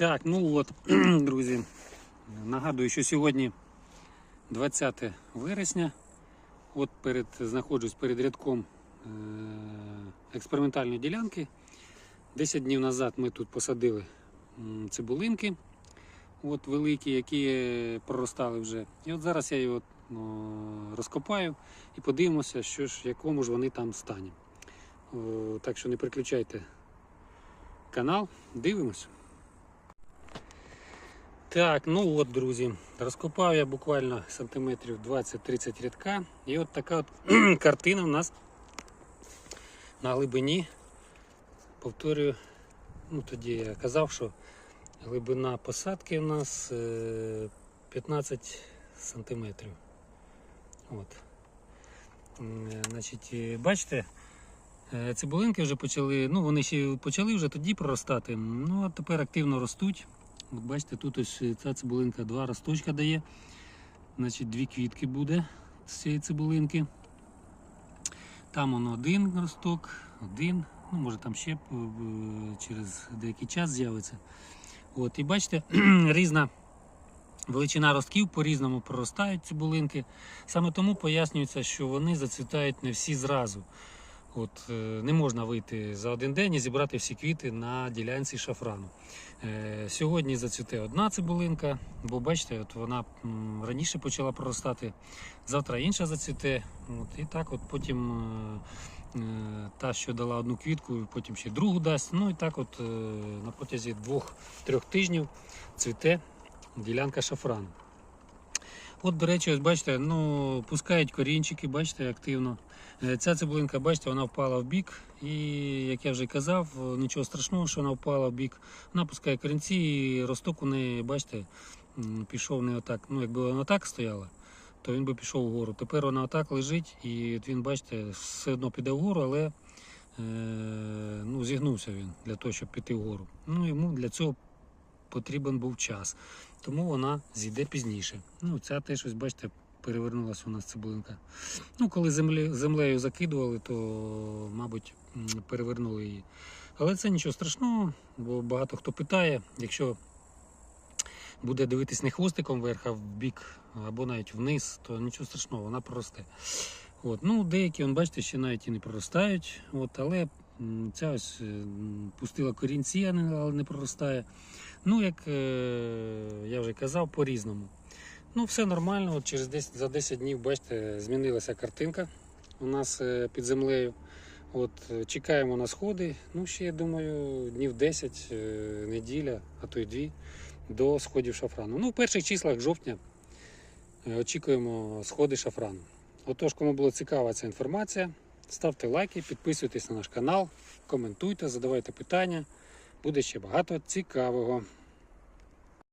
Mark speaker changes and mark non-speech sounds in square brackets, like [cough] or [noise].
Speaker 1: Так, ну от, [clears throat] друзі, нагадую, що сьогодні 20 вересня. От перед, знаходжусь перед рядком е, експериментальної ділянки. 10 днів назад ми тут посадили цибулинки от великі, які проростали вже. І от зараз я його розкопаю і подивимося, що ж, якому ж вони там стані. Так що не переключайте канал, дивимось. Так, ну от, друзі, розкопав я буквально сантиметрів 20-30 рядка. І от така от [clears throat] картина у нас на глибині. Повторюю, ну тоді я казав, що глибина посадки у нас е, 15 сантиметрів. От. Е, Значить, е, бачите, е, цибулинки вже почали, ну вони ще почали вже тоді проростати, ну а тепер активно ростуть. От бачите, тут ось ця цибулинка два росточка дає. Значить, дві квітки буде з цієї цибулинки. Там воно один росток, один, ну може там ще е, через деякий час з'явиться. От, і бачите, [clears throat] різна величина ростків по-різному проростають цибулинки. Саме тому пояснюється, що вони зацвітають не всі зразу. От, е, не можна вийти за один день і зібрати всі квіти на ділянці шафрану. Е, Сьогодні зацвіте одна цибулинка, бо бачите, от вона раніше почала проростати, завтра інша зацвіте. От, і так от потім е, та, що дала одну квітку, потім ще другу дасть. Ну і так от на протязі двох-трьох тижнів цвіте ділянка шафрану. От, до речі, ось бачите, ну, пускають корінчики, бачите, активно. Е, Ця цибулинка, бачите, вона впала в бік. І, як я вже казав, нічого страшного, що вона впала в бік. Вона пускає корінці і росток у неї, бачите, пішов не отак. Ну, якби вона так стояла, то він би пішов вгору. Тепер вона отак лежить, і от він, бачите, все одно піде вгору, але е, ну, зігнувся він для того, щоб піти вгору. Ну, йому для цього потрібен був час. Тому вона зійде пізніше. Ну, ця теж, ось, бачите, перевернулася у нас цибулинка. Ну, коли землі, землею закидували, то, мабуть, перевернули її. Але це нічого страшного, бо багато хто питає, якщо буде дивитись не хвостиком вверх, а в бік або навіть вниз, то нічого страшного, вона проросте. От. Ну, деякі, он, бачите, ще навіть і не проростають, от, але ця ось е, пустила корінці, але не проростає. Ну, як е, я вже казав, по-різному. Ну, все нормально. От через 10, за 10 днів, бачите, змінилася картинка у нас е, під землею. От, чекаємо на сходи. Ну, ще, я думаю, днів 10, е, неділя, а то й дві до сходів шафрану. Ну, в перших числах жовтня очікуємо сходи шафрану. Отож, кому була цікава ця інформація, ставте лайки, підписуйтесь на наш канал, коментуйте, задавайте питання. Буде ще багато цікавого.